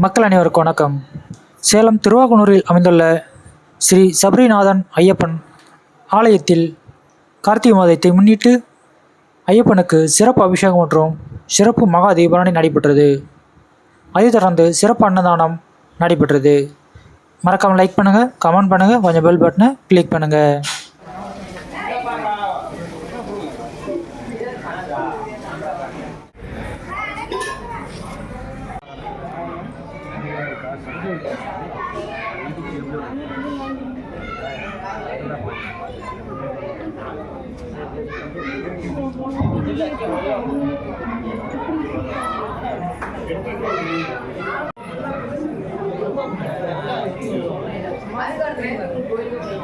மக்கள் அனைவருக்கும் வணக்கம். சேலம் திருவாகுனூரில் அமைந்துள்ள ஸ்ரீ சபரிநாதன் ஐயப்பன் ஆலயத்தில் கார்த்திகை மாதத்தை முன்னிட்டு ஐயப்பனுக்கு சிறப்பு அபிஷேகம் மற்றும் சிறப்பு மகா தீபாவளி நடைபெற்றது. அதைத் தொடர்ந்து சிறப்பு அன்னதானம் நடைபெற்றது. மறக்காமல் லைக் பண்ணுங்கள் கமெண்ட் பண்ணுங்கள் கொஞ்சம் பெல் பட்டனை கிளிக் பண்ணுங்கள் இப்பொழுது ஸ்ரீ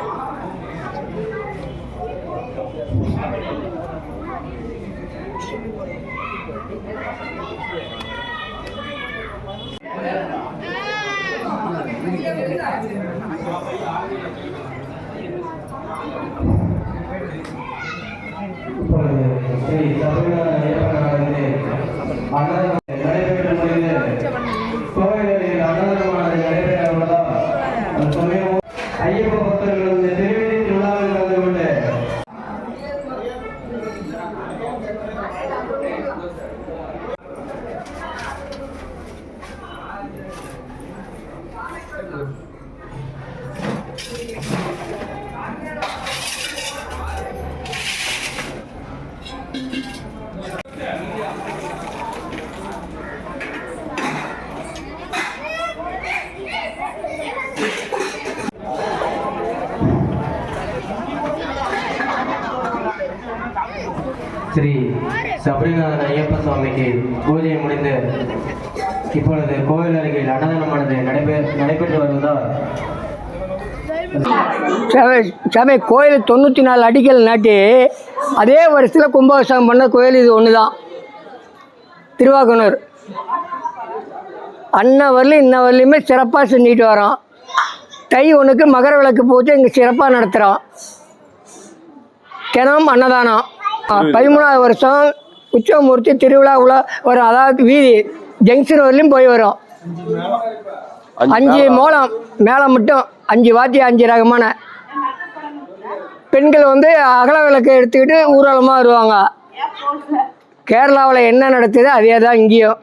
நடைபெற்ற முடிந்து கோவிலில் அன்னதானமானது நடைபெற உள்ளதால் சமயம் ஸ்ரீ சபரிநாதன் ஐயப்ப சுவாமிக்கு பூஜை முடிந்து இப்பொழுது கோவில் அருகில் அன்னதானமானது நடைபெ நடைபெற்று வருவதால் சாமி சாமி கோயில் தொண்ணூற்றி நாலு அடிக்கல் நாட்டி அதே வருஷத்தில் கும்பாபிஷேகம் பண்ண கோயில் இது ஒன்று தான் திருவாக்குனூர் அன்ன வரலும் இன்ன வரலையுமே சிறப்பாக செஞ்சுட்டு வரோம் தை ஒன்றுக்கு மகர விளக்கு போட்டு இங்கே சிறப்பாக நடத்துகிறோம் தினம் அன்னதானம். பதிமூணாவது வருஷம் உச்சமூர்த்தி திருவிழாவில் வரும் அதாவது வீதி ஜங்ஷன் வரலையும் போய் வரும். அஞ்சு மூலம் மேலே மட்டும். அஞ்சு வாத்தி அஞ்சு ரகமான. பெண்கள் வந்து அகல விளக்கு எடுத்துக்கிட்டு ஊர்வலமாக வருவாங்க. கேரளாவில் என்ன நடக்குதோ அதே தான் இங்கேயும்.